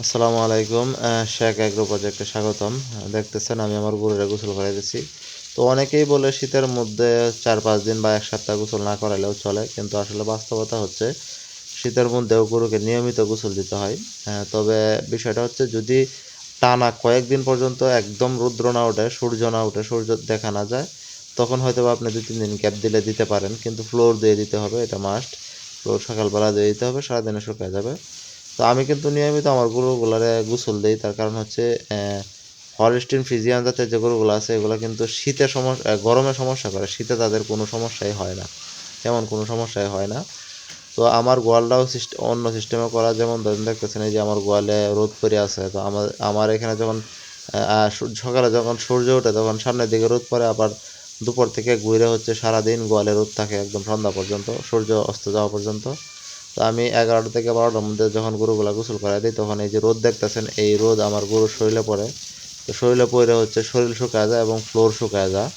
আসসালামু আলাইকুম শেখ অ্যাগ্রো প্রজেক্টে স্বাগতম। দেখতেছেন, আমি আমার গরুরে গোসল করাইতেছি। তো অনেকেই বলে শীতের মধ্যে চার পাঁচ দিন বা এক সপ্তাহ গোসল না করাইলেও চলে, কিন্তু আসলে বাস্তবতা হচ্ছে শীতের মধ্যেও গরুকে নিয়মিত গোসল দিতে হয়। তবে বিষয়টা হচ্ছে যদি টানা কয়েকদিন পর্যন্ত একদম রৌদ্র না ওঠে, সূর্য না ওঠে, সূর্য দেখা না যায়, তখন হয়তো আপনি দুই তিন দিন গ্যাপ দিলে দিতে পারেন, কিন্তু ফ্লোর দিয়ে দিতে হবে, এটা মাস্ট ফ্লোর সকালবেলা দিয়ে দিতে হবে, সারাদিনে শুকায় যাবে। তো আমি কিন্তু নিয়মিত আমার গরুগুলারে গোসল দিই। তার কারণ হচ্ছে হলিস্টিন ফিজিয়ান জাতের যে গরুগুলো আছে, এগুলো কিন্তু শীতে সমস্যা গরমে সমস্যা করে। শীতে তাদের কোনো সমস্যাই হয় না। তেমন কোনো সমস্যাই হয় না। তো আমার গোয়ালটাও সিস্টেম অন্য সিস্টেমে করা। যেমন ধরেন দেখতেছেন, এই যে আমার গোয়ালে রোদ পড়ে আছে, তো আমার আমার এখানে যখন সকালে যখন সূর্য ওঠে, তখন সামনের দিকে রোদ পড়ে, আবার দুপুর থেকে ঘুরে হচ্ছে সারাদিন গোয়ালে রোদ থাকে একদম সন্ধ্যা পর্যন্ত, সূর্য অস্ত যাওয়া পর্যন্ত। তো আমি এগারোটা থেকে বারোটার মধ্যে যখন গরুগুলা গোসল করাই দিই, তখন এই যে রোদ দেখতেছেন, এই রোদ আমার গরুর শরীরে পড়ে। তো শরীরে পড়ে হচ্ছে শরীর শুকায় যায় এবং ফ্লোর শুকায় যায়।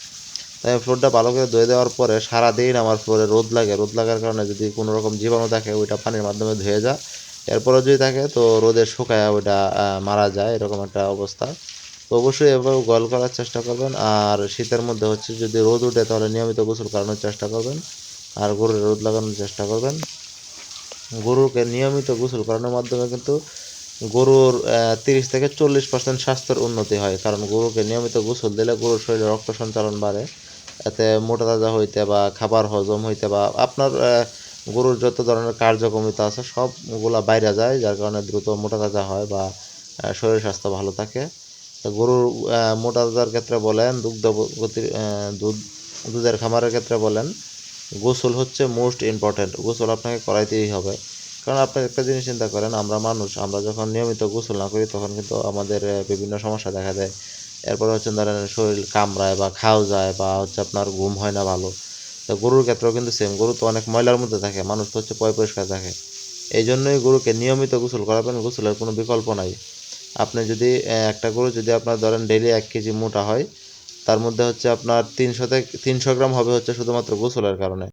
তাই ফ্লোরটা ভালো করে ধুয়ে দেওয়ার পরে সারাদিন আমার ফ্লোরে রোদ লাগে। রোদ লাগার কারণে যদি কোনো রকম জীবাণু থাকে, ওইটা পানির মাধ্যমে ধুয়ে যায়। এরপরে যদি থাকে, তো রোদে শুকায় ওইটা মারা যায়, এরকম একটা অবস্থা। তো অবশ্যই এভাবে গোল করার চেষ্টা করবেন। আর শীতের মধ্যে হচ্ছে যদি রোদ উঠে, তাহলে নিয়মিত গোসল করানোর চেষ্টা করবেন। আর গরুর রোদ লাগানোর চেষ্টা করবেন। গরুকে নিয়মিত গোসল করানোর মাধ্যমে কিন্তু গরুর তিরিশ থেকে চল্লিশ পার্সেন্ট স্বাস্থ্যের উন্নতি হয়। কারণ গরুকে নিয়মিত গোসল দিলে গরুর শরীরে রক্ত সঞ্চালন বাড়ে। এতে মোটা তাজা হইতে বা খাবার হজম হইতে বা আপনার গরুর যত ধরনের কার্যক্ষমতা আছে সবগুলা বাইরে যায়, যার কারণে দ্রুত মোটা তাজা হয় বা শরীর স্বাস্থ্য ভালো থাকে। তো গরুর মোটা তাজার ক্ষেত্রে বলেন, দুগ্ধ গতির দুধ, দুধের খামারের ক্ষেত্রে বলেন গোসল হচ্ছে মোস্ট ইম্পর্ট্যান্ট। গোসল আপনাকে করাইতেই হবে। কারণ আপনি একটা জিনিস চিন্তা করেন, আমরা মানুষ, আমরা যখন নিয়মিত গোসল না করি, তখন কিন্তু আমাদের বিভিন্ন সমস্যা দেখা দেয়। এরপরে হচ্ছে ধরেন শরীর কামড়ায় বা খাও যায় বা হচ্ছে আপনার ঘুম হয় না ভালো। তো গরুর ক্ষেত্রেও কিন্তু সেম গরু তো অনেক ময়লার মধ্যে থাকে, মানুষ তো হচ্ছে পয় পরিষ্কার থাকে। এই জন্যই গরুকে নিয়মিত গোসল করাবেন, গোসলের কোনো বিকল্প নাই। আপনি যদি একটা গরু যদি আপনার ধরেন ডেইলি এক কেজি মোটা হয় তার মধ্যে হচ্ছে আপনার তিনশো থেকে তিনশো গ্রাম হবে হচ্ছে শুধুমাত্র গোসলের কারণে।